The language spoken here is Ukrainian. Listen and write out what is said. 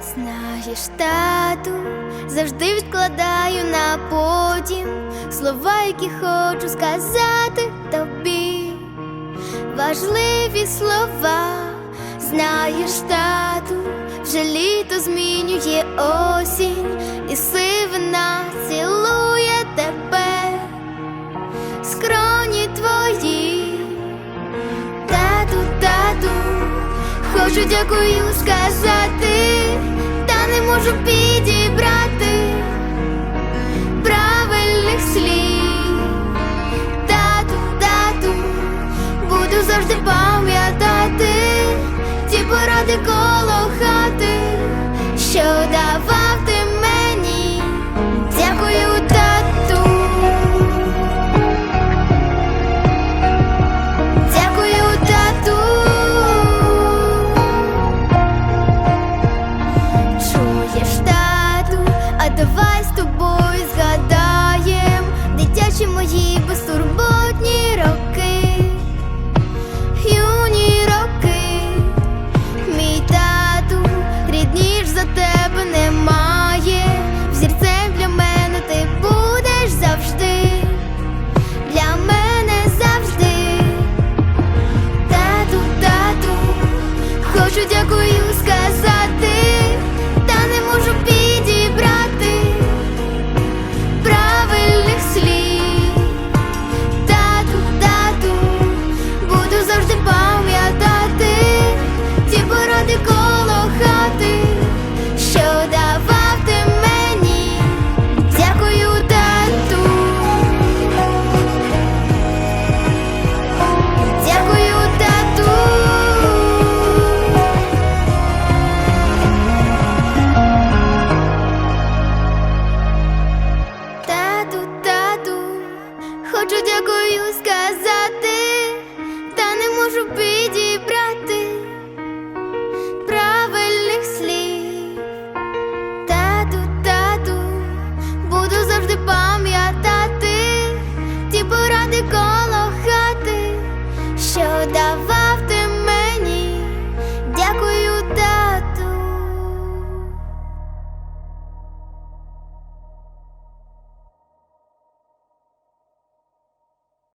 Чуєш, тату, завжди відкладаю на потім слова, які хочу сказати тобі. Важливі слова, знаєш, тату, вже літо змінює осінь, і сивина хочу дякую сказати, та не можу підібрати а давай хочу дякую сказати, та не можу підібрати правильних слів. Тату, тату, буду завжди пам'ятати ті поради коло хати, що давав